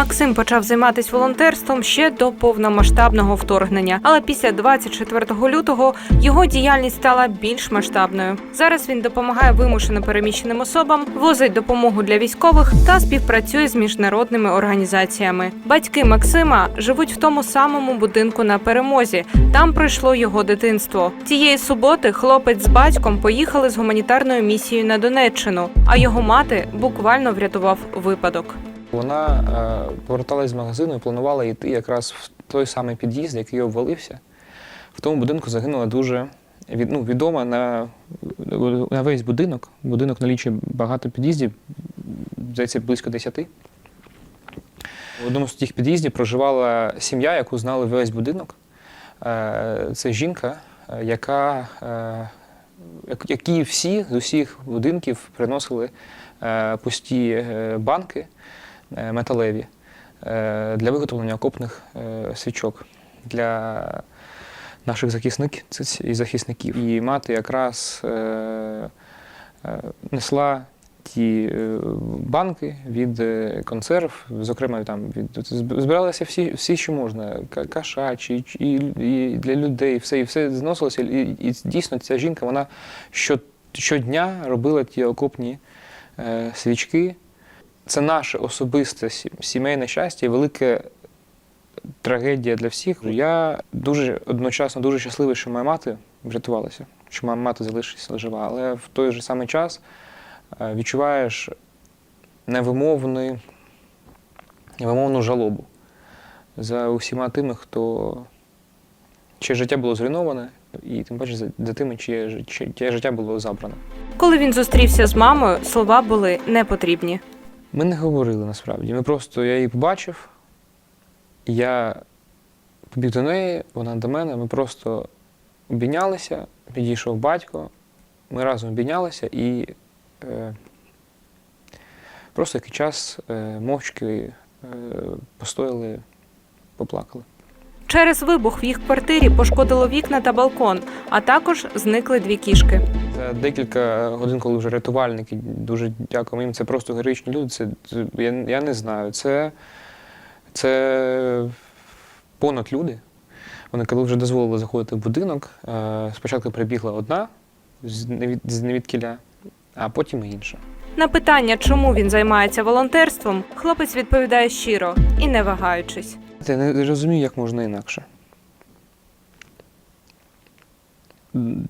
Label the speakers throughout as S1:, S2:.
S1: Максим почав займатися волонтерством ще до повномасштабного вторгнення, але після 24 лютого його діяльність стала більш масштабною. Зараз він допомагає вимушено переміщеним особам, возить допомогу для військових та співпрацює з міжнародними організаціями. Батьки Максима живуть в тому самому будинку на перемозі. Там пройшло його дитинство. Тієї суботи хлопець з батьком поїхали з гуманітарною місією на Донеччину, а його мати буквально врятував випадок.
S2: Вона е, поверталась з магазину і планувала йти якраз в той самий під'їзд, який обвалився. В тому будинку загинула дуже від, ну, відома на, на весь будинок. Будинок налічує багато під'їздів, здається, близько 10. В одному з тих під'їздів проживала сім'я, яку знали весь будинок. Е, Це жінка, е, яка, е, які всі з усіх будинків приносили е, пусті е, банки металеві е, для виготовлення окопних е, свічок для наших захисників і захисників. І мати якраз е, е, несла ті е, банки від е, консерв, зокрема там від збиралися всі, всі, що можна, ка- кашачі, і, і для людей, все, і все зносилося. І, і дійсно ця жінка вона що, щодня робила ті окопні е, свічки. Це наше особисте сімейне щастя і велика трагедія для всіх. Я дуже одночасно дуже щасливий, що моя мати врятувалася, що моя мати залишилася жива, але в той же самий час е, відчуваєш невимовний, невимовну жалобу за усіма тими, хто чиє життя було зруйноване, і тим паче за, тими, чиє, чиє, життя було забране.
S1: Коли він зустрівся з мамою, слова були не потрібні.
S2: Ми не говорили насправді. Ми просто я її побачив, я побіг до неї, вона до мене. Ми просто обійнялися, підійшов батько, ми разом обійнялися і е, просто який час е, мовчки е, постояли, поплакали.
S1: Через вибух в їх квартирі пошкодило вікна та балкон, а також зникли дві кішки.
S2: Декілька годин, коли вже рятувальники, дуже дякуємо їм, це просто героїчні люди. Це, я, я не знаю. Це, це понад люди. Вони коли вже дозволили заходити в будинок, е, спочатку прибігла одна з невідкіля, а потім інша.
S1: На питання, чому він займається волонтерством, хлопець відповідає щиро і не вагаючись.
S2: Я не розумію, як можна інакше.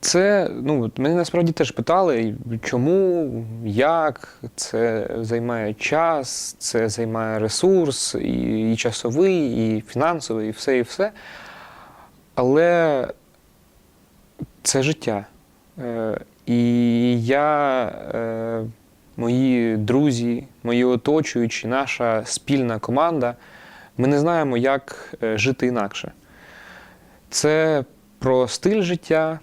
S2: Це, ну, мене насправді теж питали, чому, як, це займає час, це займає ресурс, і, і часовий, і фінансовий, і все, і все. Але це життя. Е, і я, е, мої друзі, мої оточуючі, наша спільна команда, ми не знаємо, як е, жити інакше. Це про стиль життя,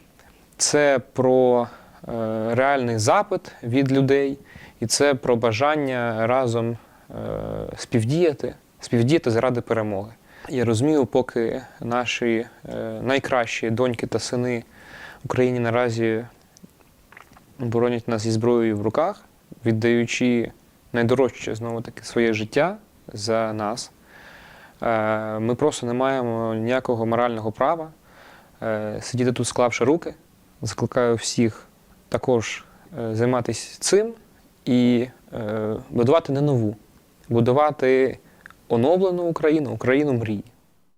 S2: це про е, реальний запит від людей, і це про бажання разом е, співдіяти, співдіяти заради перемоги. Я розумію, поки наші е, найкращі доньки та сини Україні наразі боронять нас зі зброєю в руках, віддаючи найдорожче знову таки своє життя за нас. Ми просто не маємо ніякого морального права сидіти тут, склавши руки. Закликаю всіх також е, займатися цим і е, будувати не нову, будувати оновлену Україну, Україну мрій.